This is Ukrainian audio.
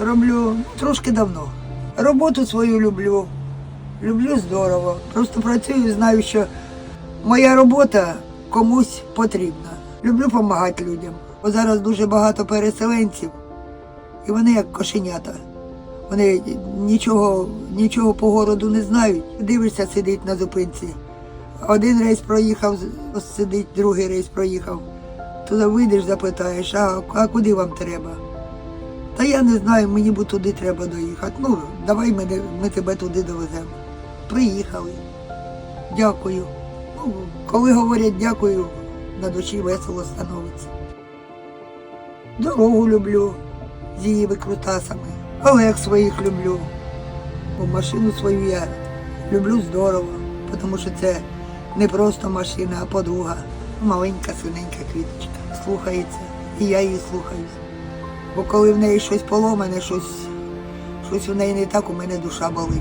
роблю трошки давно. Роботу свою люблю. Люблю здорово. Просто працюю, знаю, що моя робота комусь потрібна. Люблю допомагати людям. Бо зараз дуже багато переселенців, і вони як кошенята. Вони нічого, нічого по городу не знають. Дивишся, сидить на зупинці. Один рейс проїхав, сидить, другий рейс проїхав. Туди вийдеш, запитаєш, а, а куди вам треба? Та я не знаю, мені б туди треба доїхати. Ну, давай ми, ми тебе туди довеземо. Приїхали. Дякую. Ну, коли говорять дякую, на душі весело становиться. Дорогу люблю з її викрутасами. Олег своїх люблю. Бо машину свою я люблю здорово, тому що це не просто машина, а подруга. Маленька синенька квіточка. Слухається. І я її слухаюсь. Бо коли в неї щось поломане, щось, щось в неї не так, у мене душа болить.